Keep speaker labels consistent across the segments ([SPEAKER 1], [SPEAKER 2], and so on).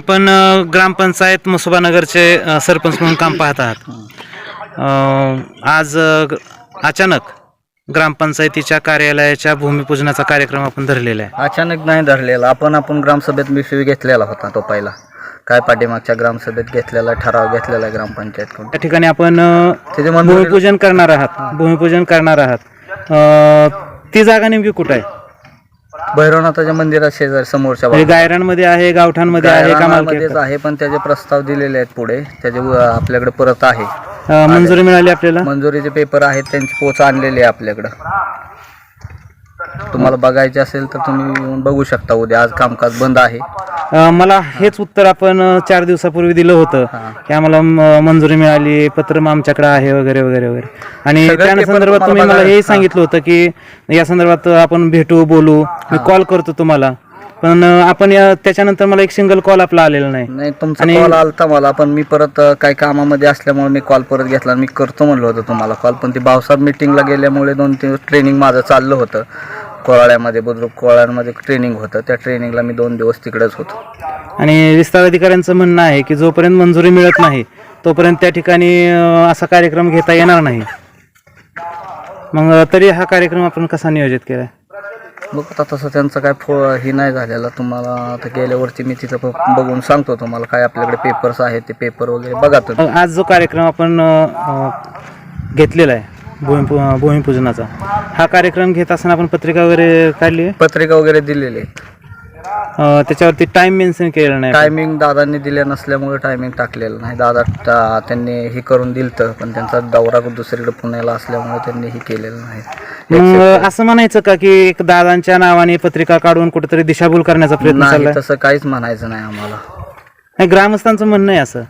[SPEAKER 1] आपण अ, ग्रामपंचायत मसोबानगरचे अ, सरपंच म्हणून काम पाहत आहात. अ, आज अ, ग- अचानक ग्रामपंचायतीच्या कार्यालयाच्या भूमिपूजनाचा कार्यक्रम आपण धरलेला आहे.
[SPEAKER 2] अचानक नाही धरलेला. आपण आपण ग्रामसभेत विषय घेतलेला होता तो पहिला. काय पाठीमागच्या ग्रामसभेत घेतलेला ठराव घेतलेला आहे ग्रामपंचायतकडून.
[SPEAKER 1] त्या ठिकाणी आपण अ,
[SPEAKER 2] त्याचे मंजुरी
[SPEAKER 1] भूमिपूजन करणार आहात. भूमिपूजन करणार आहात. अ, ती जागा नेमकी कुठं आहे?
[SPEAKER 2] भैरवनाथाच्या मंदिरात शेजारी समोरच्या
[SPEAKER 1] म्हणजे
[SPEAKER 2] बाजूला.
[SPEAKER 1] गायरांमध्ये आहे गावठाणमध्ये आहे का
[SPEAKER 2] गायरानामध्येच
[SPEAKER 1] मालकी
[SPEAKER 2] आहे पण त्याचे प्रस्ताव दिलेले आहेत पुढे. त्याचे व- आपल्याकडे परत आहे.
[SPEAKER 1] मंजुरी मिळाली आपल्याला?
[SPEAKER 2] मंजुरीचे पेपर आहेत त्यांची पोच आणलेली आहे आपल्याकडं. तुम्हाला बघायचे असेल तर तुम्ही येऊन बघू शकता. उद्या आज कामकाज बंद आहे.
[SPEAKER 1] अ, मला हेच उत्तर आपण अ, चार दिवसापूर्वी दिलं होतं. की आम्हाला म- मंजुरी मिळाली पत्र आमच्याकडे आहे वगैरे वगैरे वगैरे. आणि
[SPEAKER 2] सगळे
[SPEAKER 1] त्या संदर्भात
[SPEAKER 2] तुम्हाला
[SPEAKER 1] तुम्ही मला
[SPEAKER 2] बघायला-
[SPEAKER 1] हे. सांगितलं होतं की या संदर्भात आपण भेटू बोलू मी कॉल करतो तुम्हाला. पण अ, आपण या त्याच्यानंतर मला एक सिंगल कॉल आपला आलेला नाही.
[SPEAKER 2] नाही तुमचा
[SPEAKER 1] आणि-
[SPEAKER 2] कॉल आलता मला पण मी परत अ, काही कामामध्ये असल्यामुळे मी कॉल परत घेतला मी करतो म्हणलं होतं तुम्हाला कॉल पण ती भावसाहेब मिटिंगला गेल्यामुळे दोन तीन ट्रेनिंग माझं चाललं होतं. कोराळ्यामध्ये बुद्रुक कोराळ्यामध्ये ट्रेनिंग होतं. त्या ट्रेनिंगला मी दोन दिवस तिकडेच होतो.
[SPEAKER 1] आणि विस्तार अधिकाऱ्यांचं म्हणणं आहे की जोपर्यंत मंजुरी मिळत नाही तोपर्यंत त्या ठिकाणी अ, असा कार्यक्रम घेता येणार नाही. मग तरी हा कार्यक्रम आपण कसा नियोजित केला
[SPEAKER 2] बघ आता तसं त्यांचं काय फो हे नाही झालेलं. तुम्हाला आता गेल्यावरती मी तिथं ब- बघून सांगतो तुम्हाला काय आपल्याकडे पेपर्स आहेत ते पेपर वगैरे बघा तुम्ही.
[SPEAKER 1] आज जो कार्यक्रम आपण अ, अ, घेतलेला आहे भूमिपू भूमिपूजनाचा. हा कार्यक्रम घेत असताना आपण पत्रिका वगैरे काढली? आहे
[SPEAKER 2] पत्रिका वगैरे दिलेली.
[SPEAKER 1] अ, त्याच्यावरती टाइम मेन्शन केलेला नाही.
[SPEAKER 2] टायमिंग दादांनी दिल्या नसल्यामुळे टायमिंग टाकलेलं नाही. दादा टा- त्यांनी हे करून दिलतं पण त्यांचा दौरा दुसरीकडे पुण्याला असल्यामुळे त्यांनी हे केलेलं नाही.
[SPEAKER 1] मग असं म्हणायचं का की एक दादांच्या नावाने पत्रिका काढून कुठेतरी दिशाभूल करण्याचा प्रयत्न
[SPEAKER 2] नाही
[SPEAKER 1] चाललाय?
[SPEAKER 2] तसं काहीच म्हणायचं नाही आम्हाला.
[SPEAKER 1] नाही ग्रामस्थांचं म्हणणं आहे असं.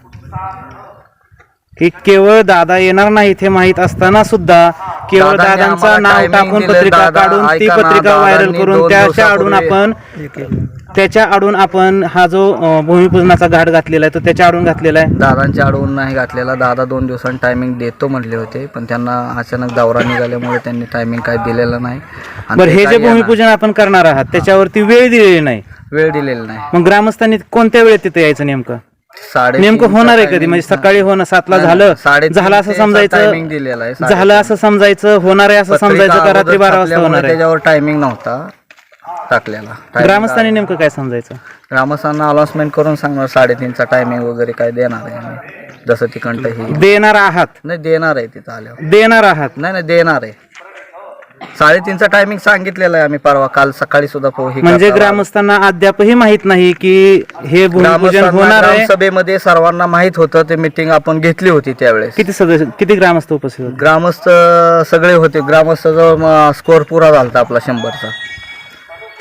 [SPEAKER 1] की केवळ दादा येणार नाही हे माहीत असताना सुद्धा केवळ
[SPEAKER 2] दादांनी
[SPEAKER 1] दादांचं
[SPEAKER 2] आम्हाला
[SPEAKER 1] नाव
[SPEAKER 2] timing
[SPEAKER 1] टाकून
[SPEAKER 2] दिलं,
[SPEAKER 1] पत्रिका
[SPEAKER 2] दादा,
[SPEAKER 1] काढून ती
[SPEAKER 2] ऐका ना,
[SPEAKER 1] पत्रिका व्हायरल
[SPEAKER 2] दादांनी
[SPEAKER 1] करून
[SPEAKER 2] दोन
[SPEAKER 1] त्याच्या आडून आपण त्याच्या आडून आपण हा जो अं, भूमिपूजनाचा घाट घातलेला आहे तो त्याच्या आडून घातलेला आहे.
[SPEAKER 2] दादांच्या अडवून नाही घातलेला. दादा दोन दिवसांनी टायमिंग देतो म्हणले होते पण त्यांना अचानक दौरा निघाल्यामुळे त्यांनी टायमिंग काय दिलेलं नाही. आणि
[SPEAKER 1] बरं
[SPEAKER 2] ते
[SPEAKER 1] हे जे भूमिपूजन आपण करणार आहात त्याच्यावरती वेळ दिलेली नाही.
[SPEAKER 2] वेळ दिलेला नाही.
[SPEAKER 1] मग ग्रामस्थांनी कोणत्या वेळेत तिथे यायचं नेमकं?
[SPEAKER 2] साडे
[SPEAKER 1] नेमकं होणार आहे कधी? म्हणजे सकाळी होणं सातला झालं झालं असं
[SPEAKER 2] टायमिंग
[SPEAKER 1] समजायचं
[SPEAKER 2] दिलेला आहे
[SPEAKER 1] झालं असं समजायचं होणार आहे असं समजायचं का रात्री बारा वाजता होणार आहे?
[SPEAKER 2] त्याच्यावर टायमिंग नव्हता टाकलेला. Timing
[SPEAKER 1] ग्रामस्थांनी नेमकं काय समजायचं?
[SPEAKER 2] ग्रामस्थांना अनाउन्समेंट करून सांगणार साडेतीनचा टायमिंग वगैरे काय देणार आहे आम्ही. जसं तिकडं ही.
[SPEAKER 1] देणार आहात.
[SPEAKER 2] नाही देणार आहे तिथं आल्यावर.
[SPEAKER 1] देणार आहात.
[SPEAKER 2] नाही नाही देणार आहे. साडेतीनचा टायमिंग सांगितलेलं आहे आम्ही परवा. काल सकाळी सुद्धा पो- हे
[SPEAKER 1] म्हणजे
[SPEAKER 2] करताना.
[SPEAKER 1] ग्रामस्थांना अद्यापही माहीत नाही की हे भूमिपूजन
[SPEAKER 2] ग्रामस्थांना
[SPEAKER 1] होणार आहे.
[SPEAKER 2] ग्रामसभेमध्ये सर्वांना माहीत होतं ते मिटिंग आपण घेतली होती त्यावेळेस.
[SPEAKER 1] किती सदस्य किती ग्रामस्थ उपस्थित होते?
[SPEAKER 2] ग्रामस्थ सगळे होते. ग्रामस्थ स्कोअर पुरा झाला आपला शंभरचा.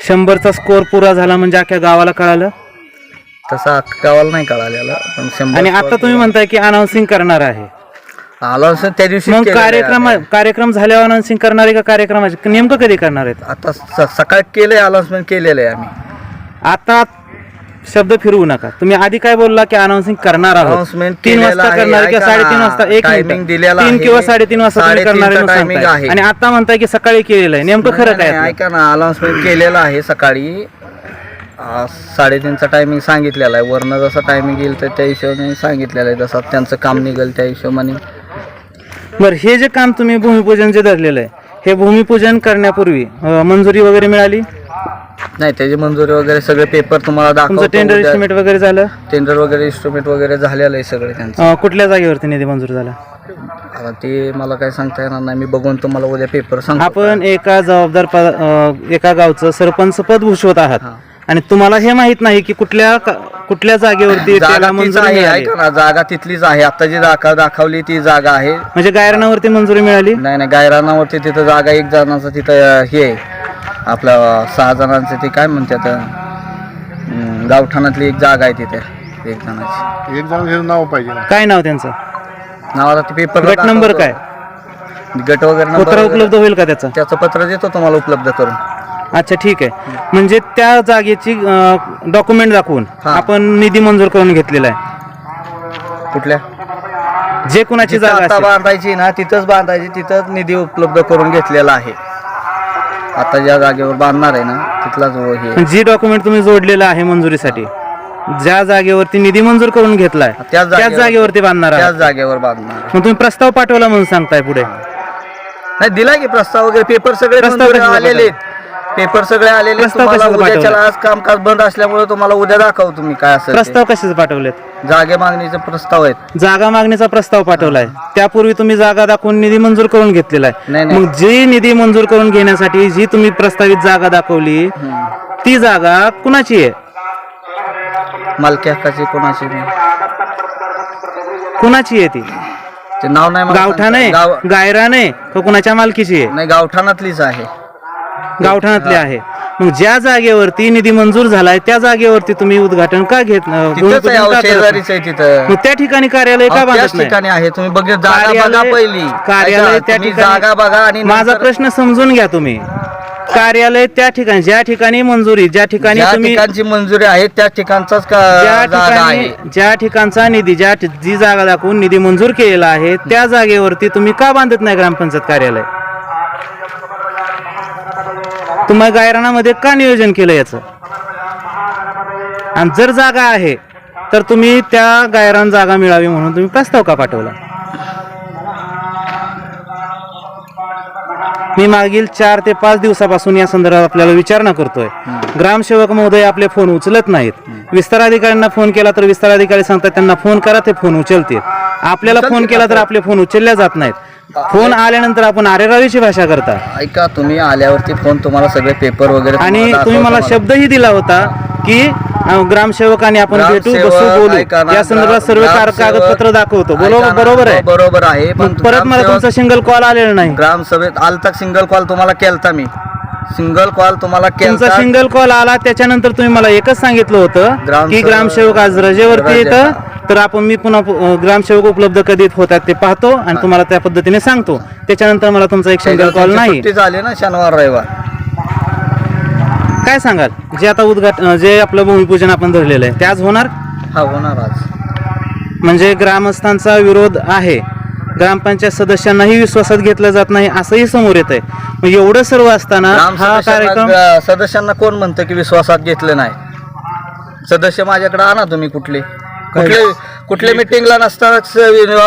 [SPEAKER 1] शंभरचा स्कोर पुरा झाला म्हणजे अख्ख्या गावाला कळालं?
[SPEAKER 2] तसा गावाला नाही कळालेला पण शंभर
[SPEAKER 1] आणि आता तुम्ही म्हणताय की अनाउन्सिंग करणार आहे.
[SPEAKER 2] असेल त्या दिवशी
[SPEAKER 1] मग कार्यक्रम कार्यक्रम झाल्यावर अनाउन्सिंग करणार आहे का कार्यक्रमाचे नेमकं कधी करणार आहेत
[SPEAKER 2] आता स- सकाळी केलंय अनाउन्समेंट केलेलं आहे आम्ही
[SPEAKER 1] आता शब्द फिरवू नका तुम्ही आधी काय बोलला की अनाउन्सिंग करणार आहोत
[SPEAKER 2] Announcement
[SPEAKER 1] तीन
[SPEAKER 2] केलेलं
[SPEAKER 1] वाजता
[SPEAKER 2] आहे.
[SPEAKER 1] करणार किंवा
[SPEAKER 2] ऐका
[SPEAKER 1] साडेतीन वाजता एक
[SPEAKER 2] timing
[SPEAKER 1] मिनिट.
[SPEAKER 2] दिलेला
[SPEAKER 1] तीन
[SPEAKER 2] आहे.
[SPEAKER 1] किंवा साडेतीन वाजता तुम्ही करणार आहे
[SPEAKER 2] साडेतीनचा
[SPEAKER 1] म्हणून
[SPEAKER 2] timing
[SPEAKER 1] सांगताय.
[SPEAKER 2] आहे.
[SPEAKER 1] आणि आता म्हणताय की सकाळी केलेलं आहे नेमकं खरं काय
[SPEAKER 2] नाही,
[SPEAKER 1] आहे?
[SPEAKER 2] ऐका ना अनाउन्समेंट केलेलं आहे सकाळी आ, साडेतीनचा टायमिंग सांगितलेला आहे वरनं जसं टायमिंग येईल तर त्या हिशोबाने सांगितलेलं आहे जसं त्यांचं काम निघेल त्या हिशोबाने
[SPEAKER 1] बरं हे जे काम तुम्ही भूमिपूजन जे धरलेलं आहे हे भूमिपूजन करण्यापूर्वी अं, मंजुरी वगैरे मिळाली?
[SPEAKER 2] नाही त्याची मंजुरी वगैरे सगळे पेपर तुम्हाला
[SPEAKER 1] तुमचं टेंडर. एस्टिमेट वगैरे झालं?
[SPEAKER 2] टेंडर वगैरे इन्स्ट्रुमेंट वगैरे झालेलं आहे सगळे त्यांचं.
[SPEAKER 1] अं, कुठल्या जागेवरती निधी मंजूर झाला?
[SPEAKER 2] आता ते मला काय सांगता येणार नाही मी बघून तुम्हाला उद्या पेपर सांगतो.
[SPEAKER 1] आपण एका जबाबदार पद अं, एका गावचं सरपंच पद भूषवत आहात.
[SPEAKER 2] हा.
[SPEAKER 1] आणि तुम्हाला हे माहीत नाही की कुठल्या का- कुठल्या जागेवरती
[SPEAKER 2] जागा
[SPEAKER 1] त्याला
[SPEAKER 2] तीच
[SPEAKER 1] मंजुरी
[SPEAKER 2] आहे
[SPEAKER 1] मिळाली.
[SPEAKER 2] ऐका ना जागा तिथलीच आहे. आता जी दाखव दाखवली ती जागा आहे.
[SPEAKER 1] म्हणजे गायरानावरती मंजुरी मिळाली?
[SPEAKER 2] नाही नाही गायरानावरती तिथं जागा एक जणाचं तिथं अं, हे आहे. आपलं सहा जणांचं ते काय म्हणतात अं, गावठाणातली एक जागा आहे तिथे एक जणाची.
[SPEAKER 3] एक जण नाव पाहिजे ना.
[SPEAKER 1] काय नाव त्यांचं?
[SPEAKER 2] नावाला ते पेपर
[SPEAKER 1] गट नंबर काय?
[SPEAKER 2] गट वगैरे
[SPEAKER 1] पत्र उपलब्ध होईल का त्याचं?
[SPEAKER 2] त्याचं पत्र देतो तुम्हाला उपलब्ध करून.
[SPEAKER 1] अच्छा ठीक आहे. म्हणजे त्या जागेची डॉक्युमेंट दाखवून
[SPEAKER 2] हा.
[SPEAKER 1] आपण निधी मंजूर करून घेतलेला आहे.
[SPEAKER 2] कुठल्या?
[SPEAKER 1] जे कुणाची
[SPEAKER 2] जिथं
[SPEAKER 1] जागा
[SPEAKER 2] आता
[SPEAKER 1] असेल.
[SPEAKER 2] बांधायची ना तिथंच बांधायची तिथंच निधी उपलब्ध करून घेतलेला आहे. आता ज्या जागेवर बांधणार आहे ना तिथलाच व हे.
[SPEAKER 1] जी डॉक्युमेंट तुम्ही जोडलेलं आहे मंजुरीसाठी ज्या जागेवरती निधी मंजूर करून घेतलाय
[SPEAKER 2] त्याच
[SPEAKER 1] त्याच
[SPEAKER 2] जागेवर-
[SPEAKER 1] जागेवरती बांधणार
[SPEAKER 2] त्याच. जागेवर बांधणार
[SPEAKER 1] मग तुम्ही प्रस्ताव पाठवला म्हणून सांगताय पुढे.
[SPEAKER 2] नाही दिला की प्रस्ताव वगैरे पेपर सगळे
[SPEAKER 1] प्रस्ताव
[SPEAKER 2] मंजूर आलेले आहेत. पेपर सगळे आलेले आहेत.
[SPEAKER 1] प्रस्ताव
[SPEAKER 2] तुम्हाला
[SPEAKER 1] कशाचा
[SPEAKER 2] उद्याच्याला
[SPEAKER 1] पाठवला?
[SPEAKER 2] आज कामकाज बंद असल्यामुळे तुम्हाला उद्या दाखवतो तुम्ही काय असेल ते.
[SPEAKER 1] प्रस्ताव कशाचे पाठवलेत
[SPEAKER 2] जागे मागणीचे प्रस्ताव आहेत
[SPEAKER 1] जागा मागणीचा प्रस्ताव पाठवलाय त्यापूर्वी तुम्ही जागा दाखवून निधी मंजूर करून घेतलेला आहे
[SPEAKER 2] नाही, नाही.
[SPEAKER 1] मग जी निधी मंजूर करून घेण्यासाठी जी तुम्ही प्रस्तावित जागा दाखवली ती जागा कुणाची आहे
[SPEAKER 2] मालकी हक्काची कोणाची नाही.
[SPEAKER 1] कुणाची आहे ती
[SPEAKER 2] ते नाव नाही मला
[SPEAKER 1] गावठाण आहे
[SPEAKER 2] सांगता. गाव
[SPEAKER 1] गायरान आहे का कुणाच्या मालकीची आहे
[SPEAKER 2] नाही गावठाणातलीच आहे
[SPEAKER 1] गावठाणातली आहे. मग ज्या जागेवरती निधी मंजूर झालाय त्या जागेवरती तुम्ही उद्घाटन का घेत अं,
[SPEAKER 2] तिथंच आहे
[SPEAKER 1] भूमिपूजन
[SPEAKER 2] अहो,
[SPEAKER 1] का करत नाही?
[SPEAKER 2] शेजारीच आहे तिथं.
[SPEAKER 1] मग त्या ठिकाणी कार्यालय का
[SPEAKER 2] अहो, त्याच
[SPEAKER 1] बांधत नाही?
[SPEAKER 2] ठिकाणी आहे. तुम्ही बघ जागा बघा
[SPEAKER 1] कार्यालय
[SPEAKER 2] पहिली.
[SPEAKER 1] कार्यालय
[SPEAKER 2] ऐका,
[SPEAKER 1] त्या
[SPEAKER 2] तुम्ही
[SPEAKER 1] ठिकाणी
[SPEAKER 2] जागा बघा आणि
[SPEAKER 1] माझा
[SPEAKER 2] नंतर-
[SPEAKER 1] प्रश्न समजून घ्या तुम्ही. कार्यालय त्या ठिकाणी ज्या ठिकाणी मंजुरी ज्या ठिकाणी
[SPEAKER 2] ज्या
[SPEAKER 1] तुम्ही
[SPEAKER 2] ठिकाणची मंजुरी आहे त्या ठिकाणचाच का-
[SPEAKER 1] ज्या
[SPEAKER 2] जागा
[SPEAKER 1] ठिकाणी
[SPEAKER 2] आहे?
[SPEAKER 1] ज्या ठिकाणचा निधी ज्या ठि- जी जागा दाखवून निधी मंजूर केलेला आहे त्या जागेवरती तुम्ही का बांधत नाही ग्रामपंचायत कार्यालय? तुम्हाला गायरानामध्ये का नियोजन केलं याचं? आणि जर जागा आहे तर तुम्ही त्या गायरान जागा मिळावी म्हणून तुम्ही प्रस्ताव का पाठवला? मी मागील चार ते पाच दिवसापासून या संदर्भात आपल्याला विचारणा करतोय. ग्रामसेवक महोदय आपले फोन उचलत नाहीत. विस्तार अधिकाऱ्यांना फोन केला तर विस्तार अधिकारी सांगतात त्यांना फोन करा ते फोन उचलतील. आपल्याला फोन केला तर आपले फोन उचलल्या जात नाहीत. फोन आल्यानंतर आपण आरेरावीची भाषा करता.
[SPEAKER 2] ऐका तुम्ही आल्यावरती फोन तुम्हाला सगळे पेपर वगैरे
[SPEAKER 1] आणि
[SPEAKER 2] तुम्हाला
[SPEAKER 1] तुम्ही मला
[SPEAKER 2] दाखवतो
[SPEAKER 1] शब्दही दिला होता की अं, ग्रामसेवकांनी आपण भेटू बसू
[SPEAKER 2] ऐका
[SPEAKER 1] बोलू
[SPEAKER 2] ना,
[SPEAKER 1] या संदर्भात सर्व कार-
[SPEAKER 2] ग्रामसेवक-
[SPEAKER 1] कागदपत्र दाखवतो.
[SPEAKER 2] ऐका
[SPEAKER 1] बरोबर
[SPEAKER 2] ना,
[SPEAKER 1] बरोबर आहे.
[SPEAKER 2] बरोबर आहे पण
[SPEAKER 1] मग परत मला
[SPEAKER 2] ग्रामसेवक-
[SPEAKER 1] तुमचा सिंगल कॉल आलेला नाही.
[SPEAKER 2] ग्रामसभेत आलता सिंगल कॉल तुम्हाला केलता मी. सिंगल कॉल तुम्हाला
[SPEAKER 1] तुमचा
[SPEAKER 2] केलता.
[SPEAKER 1] सिंगल कॉल आला त्याच्यानंतर तुम्ही मला एकच सांगितलं होतं की
[SPEAKER 2] ग्रामसेवक-
[SPEAKER 1] आज रजेवरती येतं.
[SPEAKER 2] रजेचा.
[SPEAKER 1] तर आपण मी पुन्हा अं, ग्रामसेवक उपलब्ध कधी होतात ते पाहतो आणि तुम्हाला त्या पद्धतीने सांगतो. त्याच्यानंतर मला तुमचा एक सिंगल कॉल नाही.
[SPEAKER 2] सुट्टी झाली ना शनिवार रविवार?
[SPEAKER 1] काय सांगाल? जे आता उद्घाटन जे आपलं भूमिपूजन आपण धरलेलं आहे ते आज होणार?
[SPEAKER 2] हा होणार आज.
[SPEAKER 1] म्हणजे ग्रामस्थांचा विरोध आहे. ग्रामपंचायत सदस्यांनाही विश्वासात घेतलं जात नाही असंही समोर येत आहे मग एवढं सर्व असताना हा कार्यक्रम
[SPEAKER 2] सदस्यांना कोण म्हणतं की विश्वासात घेतलं नाही? सदस्य माझ्याकडे आणा तुम्ही कुठले. कुठले कुठल्या मिटिंगला नसतानाच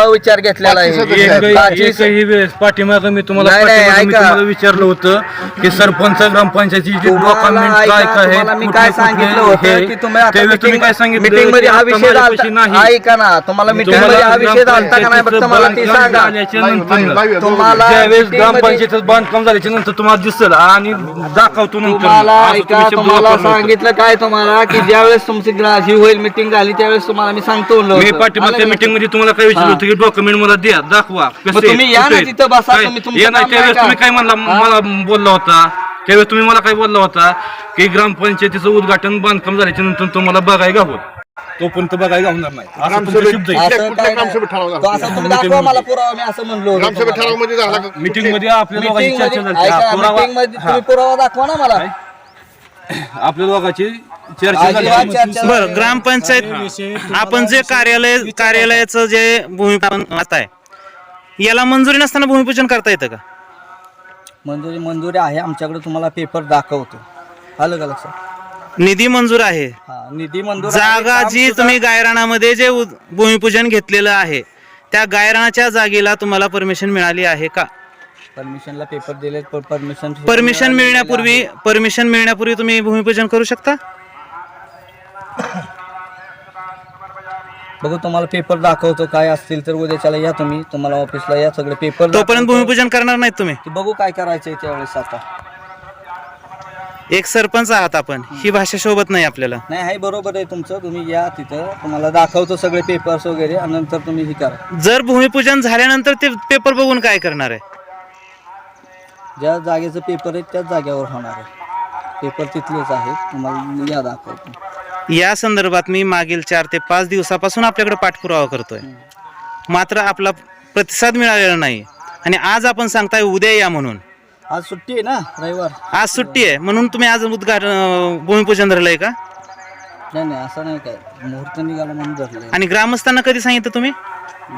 [SPEAKER 2] विचार घेतलेला आहे
[SPEAKER 3] एकही
[SPEAKER 2] काची-
[SPEAKER 3] एकही वेळेस पाठीमागं मी तुम्हाला
[SPEAKER 2] नाही, नाही,
[SPEAKER 3] पाठीमागं मी
[SPEAKER 2] ऐका.
[SPEAKER 3] तुम्हाला विचारलं होतं की सरपंच ग्रामपंचायतीची
[SPEAKER 2] तुम्हाला
[SPEAKER 3] डॉक्युमेंट
[SPEAKER 2] ऐका,
[SPEAKER 3] काय काय
[SPEAKER 2] तुम्हाला मी काय सांगितलं
[SPEAKER 3] हे-
[SPEAKER 2] होतं की तुम्ही आता
[SPEAKER 3] त्यावेळेस तुम्ही काय सांगितलं
[SPEAKER 2] मीटिंगमध्ये
[SPEAKER 3] की
[SPEAKER 2] हा विषय
[SPEAKER 3] नाही
[SPEAKER 2] ऐका ना तुम्हाला मीटिंगमध्ये हा विषय झालता का नाही फक्त मला ते सांगा तुम्हाला
[SPEAKER 3] ज्यावेळेस
[SPEAKER 2] meeting मध्ये-
[SPEAKER 3] ग्रामपंचायतीचं बांधकाम झाल्याच्यानंतर तुम्हाला दिसेल आणि दाखवतो नंतर
[SPEAKER 2] तुम्हाला
[SPEAKER 3] असं
[SPEAKER 2] ऐका
[SPEAKER 3] तुम्ही शब्द
[SPEAKER 2] तुम्हाला
[SPEAKER 3] वापरला होता.
[SPEAKER 2] सांगितलं काय तुम्हाला की ज्यावेळेस तुमची ग्रा- ही होईल मीटिंग झाली त्यावेळेस तुम्हाला मी सांगतो म्हणलं
[SPEAKER 3] मी
[SPEAKER 2] होतं.
[SPEAKER 3] पाठीमागच्या मीटिंग? मध्ये तुम्हाला काय विचारलं होतं की डॉक्युमेंट मला द्या दाखवा कसे
[SPEAKER 2] तुम्ही या ना
[SPEAKER 3] कुठे आहेत?
[SPEAKER 2] तिथं बसा,
[SPEAKER 3] काय-
[SPEAKER 2] तुम्ही तुमचं
[SPEAKER 3] या नाही
[SPEAKER 2] काम
[SPEAKER 3] त्यावेळेस
[SPEAKER 2] नाही
[SPEAKER 3] तुम्ही? काय म्हणला? मला बोलला होता त्यावेळेस तुम्ही मला काय बोलला होता की ग्रामपंचायतीचं उद्घाटन बांधकाम झाल्याच्यानंतर तुम्हाला बघायला गावं तोपर्यंत बघायला गावणार नाही असं तुमचा शब्द आहे.
[SPEAKER 2] असं काय नाही. तो असं तुम्ही दाखवा मला पुरावा मी असं म्हणलो होतो
[SPEAKER 4] ग्रामसभा
[SPEAKER 2] तुम्हाला.
[SPEAKER 4] ठरावामध्ये झाला का?
[SPEAKER 3] मीटिंगमध्ये आपल्या दोघांची
[SPEAKER 2] मीटिंग
[SPEAKER 3] चर्चा
[SPEAKER 2] मध्ये
[SPEAKER 3] झाली
[SPEAKER 2] ऐका
[SPEAKER 3] पुरावा- मीटिंगमध्ये
[SPEAKER 2] तुम्ही पुरावा दाखवा ना मला
[SPEAKER 3] आपल्या दोघांची चर्चा झाली
[SPEAKER 2] अजिबात चर्चा
[SPEAKER 1] बर ग्रामपंचायत आपण जे कार्यालय कार्यालयाचं जे भूमिपूजन आता आहे याला मंजुरी नसताना भूमिपूजन करता येतं का?
[SPEAKER 2] मंजुरी मंजुरी आहे आमच्याकडे तुम्हाला पेपर दाखवतो. आलं का लक्षात?
[SPEAKER 1] निधी मंजूर आहे.
[SPEAKER 2] हा निधी मंजूर आहे.
[SPEAKER 1] जागा
[SPEAKER 2] काम
[SPEAKER 1] जी
[SPEAKER 2] सुद्धा-
[SPEAKER 1] तुम्ही गायरानामध्ये जे उद- भूमिपूजन घेतलेलं आहे त्या गायरानाच्या जागेला तुम्हाला परमिशन मिळाली आहे का?
[SPEAKER 2] परमिशनला पेपर दिले परमिशन
[SPEAKER 1] परमिशन मिळण्यापूर्वी परमिशन मिळण्यापूर्वी तुम्ही भूमिपूजन करू शकता?
[SPEAKER 2] बघू तुम्हाला पेपर दाखवतो काय असतील तर उद्याच्याला या तुम्ही. तुम्हाला ऑफिसला या सगळे पेपर
[SPEAKER 1] तोपर्यंत. भूमिपूजन करणार नाहीत तुम्ही?
[SPEAKER 2] बघू काय करायचंय त्यावेळेस आता.
[SPEAKER 1] एक सरपंच आहात आपण. ही भाषा शोभत नाही आपल्याला.
[SPEAKER 2] नाही आहे बरोबर आहे तुमचं. तुम्ही या तिथं. तुम्हाला दाखवतो सगळे पेपर्स वगैरे आणि नंतर तुम्ही हे करा.
[SPEAKER 1] जर भूमिपूजन झाल्यानंतर ते पेपर बघून काय करणार आहे?
[SPEAKER 2] ज्या जागेचं पेपर आहे त्याच जागेवर होणार आहे. पेपर तिथलेच आहेत. तुम्हाला या दाखवतो.
[SPEAKER 1] या संदर्भात मी मागील चार ते पाच दिवसापासून आपल्याकडे पाठपुरावा करतोय. मात्र आपला प्रतिसाद मिळालेला नाही. आणि आज आपण सांगताय उद्या या म्हणून.
[SPEAKER 2] आज सुट्टी आहे ना रविवार.
[SPEAKER 1] आज सुट्टी आहे. म्हणून तुम्ही आज उद्घाटन भूमिपूजन धरलंय का?
[SPEAKER 2] नाही नाही असं नाही काय. मुहूर्त निघाला म्हणून धरले
[SPEAKER 1] आणि ग्रामस्थांना कधी सांगितलं तुम्ही?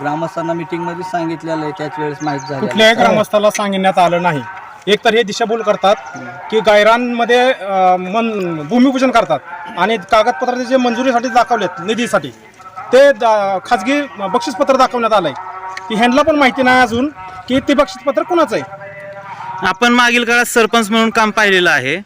[SPEAKER 2] ग्रामस्थांना मीटिंगमध्ये सांगितलेलं आहे. त्याच वेळेस माहीत
[SPEAKER 5] कुठल्याही
[SPEAKER 2] झालं
[SPEAKER 5] ग्रामस्थाला सांगण्यात आलं नाही.
[SPEAKER 4] एकतर हे दिशाभूल करतात की गायरांमध्ये मन भूमिपूजन करतात. आणि कागदपत्राचे जे मंजुरीसाठी दाखवलेत निधीसाठी ते दा- खाजगी बक्षीसपत्र दाखवण्यात आलंय. की ह्यांना पण माहिती नाही अजून की ते बक्षीसपत्र कुणाचं आहे.
[SPEAKER 1] आपण मागील काळात सरपंच म्हणून काम पाहिलेलं आहे.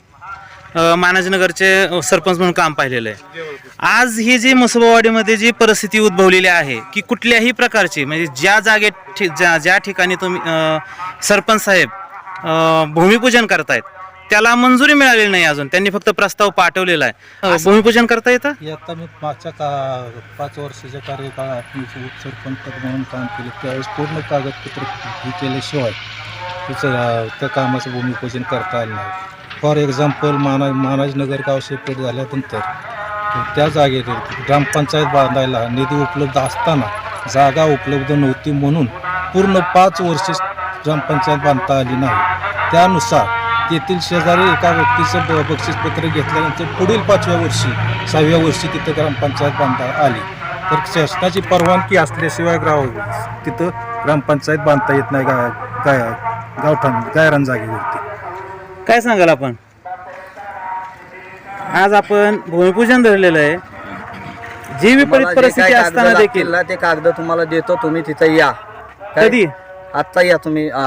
[SPEAKER 1] अ, मानाजीनगरचे सरपंच म्हणून काम पाहिलेलं आहे. आज ही जी मुसबावाडीमध्ये जी परिस्थिती उद्भवलेली आहे की कुठल्याही प्रकारची म्हणजे ज्या जागेत ठि- ज्या ज्या ठिकाणी तुम्ही अ, सरपंच साहेब भूमिपूजन करतायत. त्याला मंजुरी मिळालेली नाही अजून. त्यांनी फक्त प्रस्ताव पाठवलेला आहे. अ, भूमिपूजन करता येतं?
[SPEAKER 5] आता मी मागच्या का पाच वर्षाच्या कार्यकाळात मी उपसरपंच म्हणून काम केलं. त्यावेळेस पूर्ण कागदपत्र हे केल्याशिवाय तिचं त्या कामाचं भूमिपूजन करता आलं नाही. फॉर एक्झाम्पल माना मानाजनगर गाव सेपरेट झाल्यानंतर त्या जागेत ग्रामपंचायत बांधायला निधी उपलब्ध असताना जागा उपलब्ध नव्हती म्हणून पूर्ण पाच वर्षे ग्रामपंचायत बांधता आली नाही. त्यानुसार तेथील शेजारी एका व्यक्तीचं बक्षीसपत्र घेतल्यानंतर पुढील पाचव्या वर्षी सहाव्या वर्षी तिथं ग्रामपंचायत बांधता आली. तर शासनाची परवानगी असल्याशिवाय गाव तिथं ग्रामपंचायत बांधता येत नाही गा गाय गावठाण गायरान जागेवरती.
[SPEAKER 1] काय सांगाल आपण? आज आपण भूमिपूजन धरलेलं आहे. जी विपरीत परिस्थिती असताना देखील
[SPEAKER 2] ते कागद तुम्हाला देतो तुम्ही तिथं या?
[SPEAKER 1] कधी?
[SPEAKER 2] आत्ता या तुम्ही आ,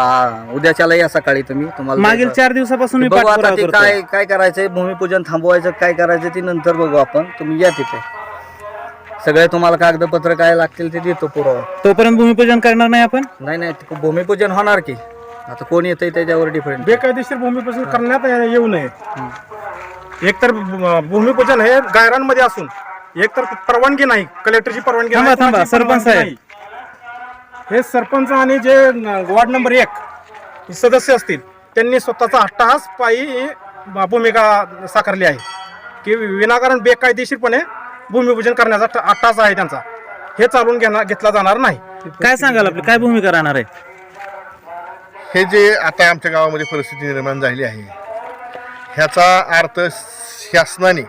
[SPEAKER 2] उद्याच्याला या सकाळी तुम्ही तुम्हाला
[SPEAKER 1] मागील. चार दिवसापासून मी
[SPEAKER 2] बघू आता
[SPEAKER 1] पाठपुरावा
[SPEAKER 2] ते
[SPEAKER 1] करतोय.
[SPEAKER 2] काय काय करायचंय भूमिपूजन थांबवायचं काय करायचं ते नंतर बघू आपण. तुम्ही या तिथे. सगळे तुम्हाला कागदपत्र काय लागतील ते देतो पुरावा.
[SPEAKER 1] तोपर्यंत भूमिपूजन करणार नाही आपण?
[SPEAKER 2] नाही नाही ते भूमिपूजन होणार की. आता कोण येतंय त्याच्यावर डिपेंड
[SPEAKER 4] बेकायदेशीर भूमिपूजन करण्यात येऊ नये. एकतर भूमिपूजन हे गायरांमध्ये असून एकतर परवानगी नाही कलेक्टरची परवानगी
[SPEAKER 1] थांबा,
[SPEAKER 4] नाही,
[SPEAKER 1] थांबा,
[SPEAKER 4] कोणाची
[SPEAKER 1] सरपंच
[SPEAKER 4] परवानगी
[SPEAKER 1] साहेब.
[SPEAKER 4] नाही. हे सरपंच आणि जे वॉर्ड नंबर एक सदस्य असतील त्यांनी स्वतःचा अट्टहास पायी भूमिका साकारली आहे. की विनाकारण बेकायदेशीरपणे भूमिपूजन करण्याचा अट्ट- अट्टहास आहे त्यांचा. हे चालून घेणार घेतला जाणार नाही.
[SPEAKER 1] काय सांगाल आपली? काय भूमिका राहणार आहे?
[SPEAKER 6] हे जे आता आमच्या गावामध्ये परिस्थिती निर्माण झाली आहे ह्याचा अर्थ शासनाने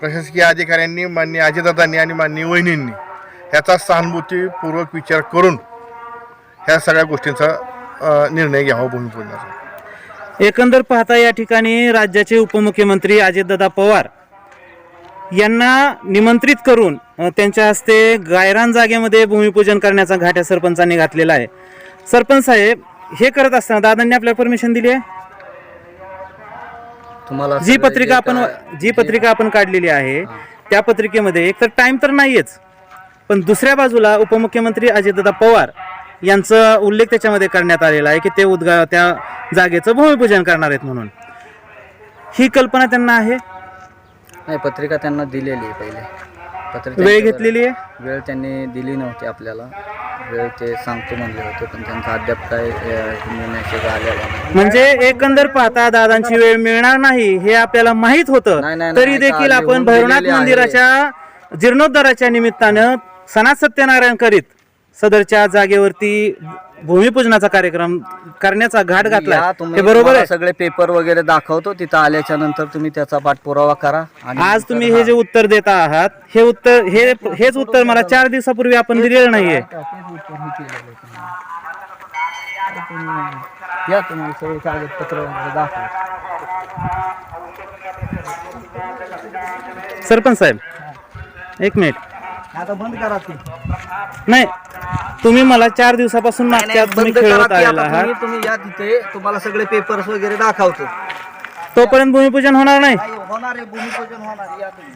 [SPEAKER 6] प्रशासकीय अधिकाऱ्यांनी मान्य अजितदादांनी आणि मान्य वहिनींनी ह्याचा सहानुभूतीपूर्वक विचार करून ह्या सगळ्या गोष्टींचा निर्णय घ्यावा भूमिपूजनाचा
[SPEAKER 1] एकंदर पाहता या ठिकाणी राज्याचे उपमुख्यमंत्री अजितदादा पवार यांना निमंत्रित करून त्यांच्या हस्ते गायरान जागेमध्ये भूमिपूजन करण्याचा घाट्या सरपंचांनी घातलेला आहे. सरपंच साहेब हे करत असताना दादांनी आपल्याला परमिशन दिली आहे?
[SPEAKER 2] तुम्हाला
[SPEAKER 1] जी पत्रिका
[SPEAKER 2] जे
[SPEAKER 1] आपण जी पत्रिका आपण काढलेली आहे त्या पत्रिकेमध्ये एक तर टाइम तर नाहीयेच पण दुसऱ्या बाजूला उपमुख्यमंत्री अजितदादा पवार यांचा उल्लेख त्याच्यामध्ये करण्यात आलेला आहे की ते उद्गा त्या जागेचं भूमिपूजन करणार आहेत म्हणून. ही कल्पना त्यांना आहे?
[SPEAKER 2] नाही पत्रिका त्यांना दिलेली आहे पहिले. पत्रिका
[SPEAKER 1] वेळ घेतलेली आहे?
[SPEAKER 2] वेळ त्यांनी दिली नव्हती आपल्याला. वेळ ते सांगतो म्हणले होते पण त्यांचा अद्याप काय मेसेज आलेला नाही.
[SPEAKER 1] म्हणजे एकंदर पाहता दादांची वेळ मिळणार नाही हे आपल्याला माहीत होतं.
[SPEAKER 2] नाही,
[SPEAKER 1] तरी
[SPEAKER 2] नाही,
[SPEAKER 1] देखील
[SPEAKER 2] का
[SPEAKER 1] आपण
[SPEAKER 2] लिहून
[SPEAKER 1] भैरवनाथ
[SPEAKER 2] दिलेली आहे.
[SPEAKER 1] मंदिराच्या जीर्णोद्धाराच्या निमित्तानं सणात सत्यनारायण करीत सदरच्या जागेवरती भूमिपूजनाचा कार्यक्रम करण्याचा घाट घातला
[SPEAKER 2] या तुम्ही
[SPEAKER 1] हे बरोबर
[SPEAKER 2] तुम्हाला
[SPEAKER 1] आहे.
[SPEAKER 2] सगळे पेपर वगैरे दाखवतो. तिथं आल्याच्यानंतर तुम्ही त्याचा पाठपुरावा करा आणि
[SPEAKER 1] आज तुम्ही
[SPEAKER 2] हा-
[SPEAKER 1] जे उत्तर देता आहात हे उत्तर हे हेच उत्तर मला चार दिवसापूर्वी आपण दिलेलं नाहीये.
[SPEAKER 2] या तुम्हाला सगळे कागदपत्र वगैरे दाखवा.
[SPEAKER 1] सरपंच साहेब एक मिनिट.
[SPEAKER 2] आता बंद करा ती.
[SPEAKER 1] नाही तुम्ही मला चार दिवसापासून मागच्या तुम्ही
[SPEAKER 2] बंद करा
[SPEAKER 1] खेळत
[SPEAKER 2] ती
[SPEAKER 1] आलेला
[SPEAKER 2] आता
[SPEAKER 1] आहात.
[SPEAKER 2] तुम्ही तुम्ही या तिथे तुम्हाला सगळे पेपर्स वगैरे दाखवतो.
[SPEAKER 1] तोपर्यंत भूमिपूजन होणार नाही?
[SPEAKER 2] नाही, होणार आहे भूमिपूजन होणार या तुम्ही.